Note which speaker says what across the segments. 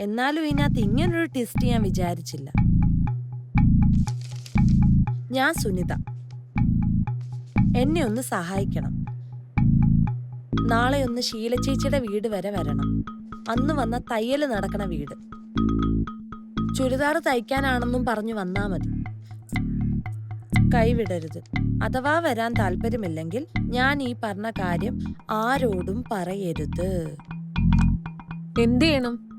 Speaker 1: എന്നാലും ഇതിനകത്ത് ഇങ്ങനൊരു ടെസ്റ്റ് ഞാൻ വിചാരിച്ചില്ല. ഞാൻ സുനിത. എന്നെ ഒന്ന് സഹായിക്കണം. നാളെ ഒന്ന് ശീലച്ചേച്ചിയുടെ വീട് വരെ വരണം. അന്ന് വന്ന തയ്യൽ നടക്കണ വീട്. ചുരിദാർ തയ്ക്കാനാണെന്നും പറഞ്ഞു വന്നാൽ മതി. കൈവിടരുത്. അഥവാ വരാൻ താല്പര്യമില്ലെങ്കിൽ ഞാൻ ഈ പറഞ്ഞ കാര്യം ആരോടും പറയരുത്.
Speaker 2: എന്ത് ചെയ്യണം?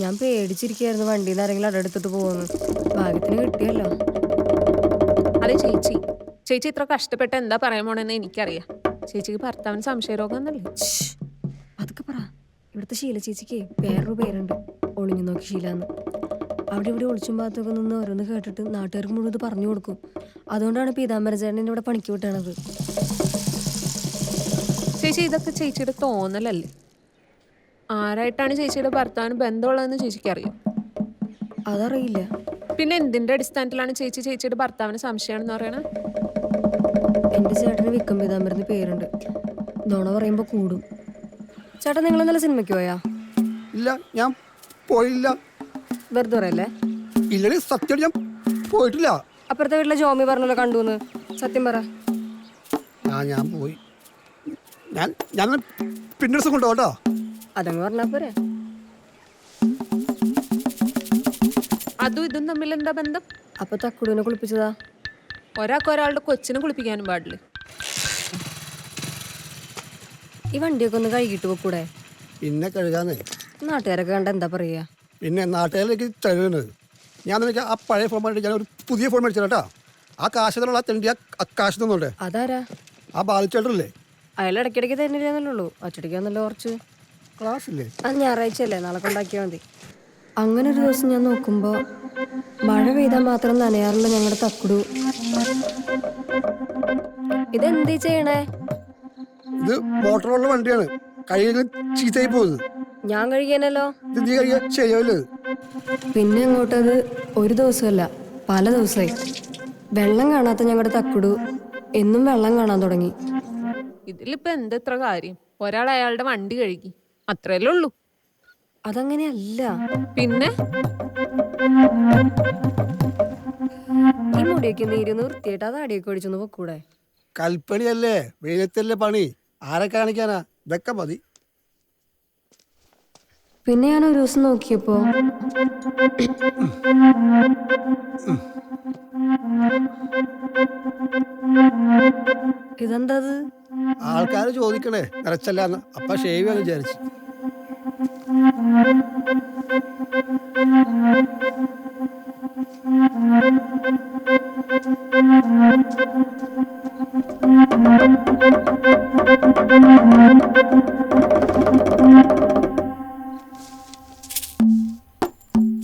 Speaker 3: ഞാൻ പേടിച്ചിരിക്കായിരുന്നു വണ്ടിയിൽ നിന്ന് ആരെങ്കിലും അടെടുത്തിട്ട് പോകുന്നു ഭാഗ്യത്തിന് കിട്ടിയല്ലോ.
Speaker 2: അതെ ചേച്ചി. ചേച്ചി ഇത്ര കഷ്ടപ്പെട്ട് എന്താ പറയാൻ പോണെന്ന് എനിക്കറിയാം. ചേച്ചിക്ക് ഭർത്താവിന് സംശയരോഗം എന്നല്ലേ.
Speaker 3: അതൊക്കെ പറ. ഇവിടുത്തെ ശീല ചേച്ചിക്ക് വേറൊരു പേരുണ്ട്. ഒളിഞ്ഞു നോക്കി ശീല എന്ന് അവിടെ ഇവിടെ ഒളിച്ചും ഭാഗത്തൊക്കെ നിന്ന് ഓരോന്ന് കേട്ടിട്ട് നാട്ടുകാർക്ക് മുഴുവൻ ഇത് പറഞ്ഞു കൊടുക്കും. അതുകൊണ്ടാണ് പീതാംബരചേട്ടൻ ഇവിടെ പണിക്ക് വിട്ടണത്.
Speaker 2: ചേച്ചി ഇതൊക്കെ ചേച്ചിയുടെ തോന്നലല്ലേ? ആരായിട്ടാണ് ചേച്ചിയുടെ ഭർത്താവിന് ബന്ധമുള്ളതെന്ന് ചേച്ചിക്ക് അറിയാം.
Speaker 3: അതറിയില്ല.
Speaker 2: പിന്നെ എന്തിന്റെ അടിസ്ഥാനത്തിലാണ് ചേച്ചി ചേച്ചിയുടെ ഭർത്താവിന് സംശയമാണെന്ന് പറയണത്
Speaker 3: എന്റെ ചേട്ടന് വിക്കം പീതാംബരന് പേരുണ്ട്. നുണ പറയുമ്പോ കൂടും. ചേട്ടൻ നിങ്ങൾ നല്ല സിനിമയ്ക്ക് പോയാ?
Speaker 4: ഇല്ല ഞാൻ പോയില്ല.
Speaker 3: വെറുതെ പറയല്ലേ?
Speaker 4: ഇല്ല സത്യം ഞാൻ പോയിട്ടില്ല.
Speaker 3: അപ്പുറത്തെ വീട്ടിലെ ജോമി പറഞ്ഞല്ലോ കണ്ടു സത്യം പറ.
Speaker 4: ആ ഞാൻ പോയി. ഞാൻ ഞാൻ പിന്നെ ദിവസം കൊണ്ടുപോകാം കേട്ടോ
Speaker 3: അതങ്ങ് പറഞ്ഞാ പോരെ.
Speaker 2: അതും ഇതും തമ്മിൽ എന്താ ബന്ധം?
Speaker 3: അപ്പൊ തക്കുടുവിനെ കുളിപ്പിച്ചതാ?
Speaker 2: ഒരാൾക്ക് ഒരാളുടെ കൊച്ചിനെ കുളിപ്പിക്കാനും പാടില്ല.
Speaker 3: ഈ വണ്ടിയൊക്കെ ഒന്ന് കഴുകിട്ട് പോക്കൂടെ?
Speaker 4: പിന്നെ കഴുകാന്നേ
Speaker 3: നാട്ടുകാരൊക്കെ കണ്ട എന്താ പറയാ?
Speaker 4: പിന്നെ നാട്ടുകാരിലേക്ക് തരുന്നത്. ഞാൻ നിനക്ക് ആ പഴയ ഫോൺ മേടിച്ച് ഞാൻ ഒരു പുതിയ ഫോൺ മേടിച്ചു കേട്ടോ. ആ കാശത്തിനുള്ള ആ തെണ്ടി ആ- കാശ് തന്നോട്ടെ
Speaker 3: അതാരാ?
Speaker 4: ആ ബാലിച്ചേട്ടല്ലേ
Speaker 3: അയാൾ ഇടയ്ക്കിടയ്ക്ക് ഉള്ളൂ. ഒറ്റടിക്കാന്നല്ലോ കുറച്ച്
Speaker 4: ക്ലാസ് ഇല്ലേ
Speaker 3: അത് ഞായറാഴ്ച അല്ലേ നാളെ കൊണ്ടാക്കിയാൽ മതി. അങ്ങനെ ഒരു ദിവസം ഞാൻ നോക്കുമ്പോ മഴ പെയ്താൽ മാത്രം നനയാറുള്ള ഞങ്ങളുടെ തക്കുടു. ഇതെന്തീ ചെയ്യണേ?
Speaker 4: ഇത് മോട്ടറുള്ള വണ്ടിയാണ്. കയ്യിൽ ചീത്തയായി പോകുന്നത്.
Speaker 3: ഞാൻ കഴിക്കാനല്ലോ
Speaker 4: ഇത് നീ കഴിയാൻ ശരിയാവില്ല
Speaker 3: പിന്നെ അങ്ങോട്ടത് ഒരു ദിവസമല്ല പല ദിവസമായി. വെള്ളം കാണാത്ത ഞങ്ങളുടെ തക്കുടു എന്നും വെള്ളം കാണാൻ തുടങ്ങി.
Speaker 2: ഇതിലിപ്പോ എന്താ ഇത്ര കാര്യം? ഒരാൾ അയാളുടെ വണ്ടി കഴുകി. അത്രയല്ലേ ഉള്ളൂ.
Speaker 3: അതങ്ങനെയല്ല.
Speaker 2: പിന്നെ?
Speaker 3: ഈ മുടിയൊക്കെ നീര് നിർത്തിയിട്ട് അത് അടിയൊക്കെ ഒഴിച്ചൊന്ന് പൊക്കൂടെ?
Speaker 4: കൽപ്പണിയല്ലേ? വെയിലത്തല്ലേ പണി? ആരെ കാണിക്കാനാ? ഇതൊക്കെ മതി.
Speaker 3: പിന്നെ ഞാൻ ഒരു ദിവസം നോക്കിയപ്പോ ഇതെന്താ
Speaker 4: ആൾക്കാര് ചോദിക്കണേ. നിറച്ചല്ലാന്ന് അപ്പൊ ഷേവ് ചെയ്യാന്ന് വിചാരിച്ചു.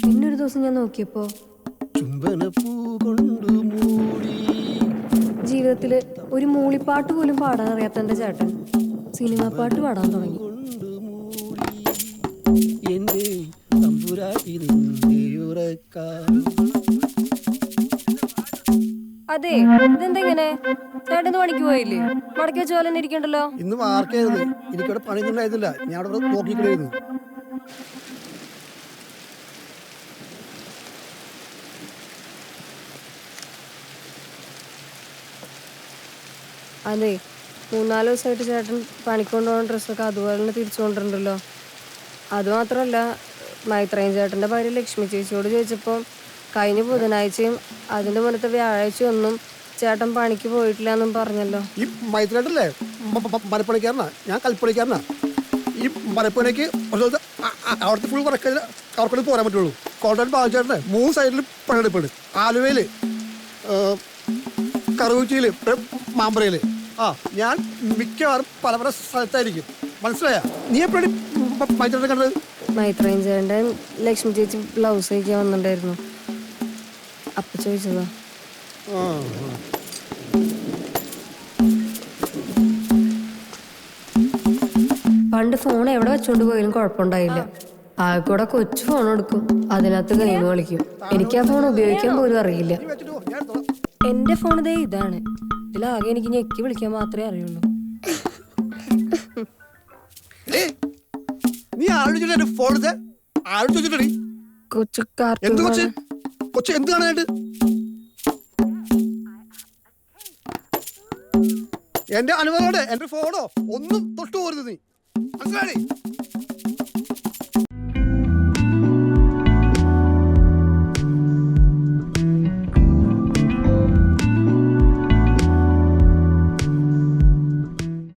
Speaker 3: പിന്നെ ഒരു ദിവസം ഞാൻ നോക്കിയപ്പോ ജീവിതത്തിൽ ഒരു മൂളിപ്പാട്ട് പോലും പാടാൻ അറിയാത്ത എന്റെ ചേട്ടൻ. സിനിമാ പാട്ട് പാടാൻ തുടങ്ങി. അതെ ഇതെന്തെങ്ങനെ? ചേട്ടൻ പണിക്ക് പോയില്ലേ? മടക്കി വെച്ച പോലെ ഇരിക്കണ്ടല്ലോ.
Speaker 4: ഇന്ന് മാർക്കായിരുന്നു. എനിക്കവിടെ പണിയൊന്നും ഉണ്ടായിരുന്നില്ല ഞാൻ അവിടെ നോക്കിക്കളായിരുന്നു
Speaker 3: അതെ മൂന്നാൽ ദിവസമായിട്ട് ചേട്ടൻ പണിക്കൊണ്ടുപോകുന്ന ഡ്രസ്സൊക്കെ അതുപോലെ തന്നെ തിരിച്ചു കൊണ്ടിട്ടുണ്ടല്ലോ അതുമാത്രമല്ല മൈത്രയും ചേട്ടന്റെ ഭാര്യ ലക്ഷ്മി ചേച്ചിയോട് ചോദിച്ചപ്പോൾ കഴിഞ്ഞ ബുധനാഴ്ചയും അതിന്റെ മുന്നത്തെ വ്യാഴാഴ്ച ഒന്നും ചേട്ടൻ പണിക്ക് പോയിട്ടില്ല എന്നും പറഞ്ഞല്ലോ.
Speaker 4: ഈ മൈത്രേട്ടല്ലേ മരപ്പണിക്കാരനാ? ഞാൻ കൽപ്പണിക്കാരനാ. ഈ മരപ്പണിക്ക് അവിടുത്തെ ഫുൾ കുറക്കൽ അവർക്കൂടെ പോരാൻ പറ്റുള്ളൂ. കോട്ടയം ബാബുചേട്ടനെ മൂന്ന് സൈഡിൽ പണിയെടുപ്പുണ്ട്. ആലുവയിൽ കറുകുറ്റിയിൽ മാമ്പറയിൽ. ആ ഞാൻ മിക്കവാറും പല പല സ്ഥലത്തായിരിക്കും. മനസ്സിലായ? നീ എപ്പോഴും മൈത്രേട്ടനെ കണ്ടത്?
Speaker 3: മൈത്രയും ചേട്ടന്റെ ലക്ഷ്മി ചേച്ചി ബ്ലൗസ് തയ്ക്കാൻ വന്നിട്ടുണ്ടായിരുന്നു. അപ്പൊ ചോദിച്ചതാ. പണ്ട് ഫോൺ എവിടെ വെച്ചോണ്ട് പോയാലും കുഴപ്പമുണ്ടായില്ല. ആകെക്കൂടെ കൊച്ചു ഫോൺ എടുക്കും. അതിനകത്ത് ഗെയിം കളിക്കും. എനിക്ക് ആ ഫോൺ ഉപയോഗിക്കാൻ പോലും അറിയില്ല. എന്റെ ഫോൺ ഇതേ ഇതാണ്. ഇതിലാകെ എനിക്ക് ഞെക്കി വിളിക്കാൻ മാത്രമേ അറിയുള്ളൂ.
Speaker 4: നീ ആലോചിച്ചിട്ട് എന്റെ ഫോൺ എടുത്തേ ആലോചിച്ചിട്ടടി
Speaker 3: കൊച്ചു
Speaker 4: എന്ത് കൊച്ച്? കൊച്ച് എന്ത് കാണാനായിട്ട്? എന്റെ അനുഭവോടെ എന്റെ ഫോണോ ഒന്നും തൊട്ടു പോരുത് നീ. മനസ്സിലായി?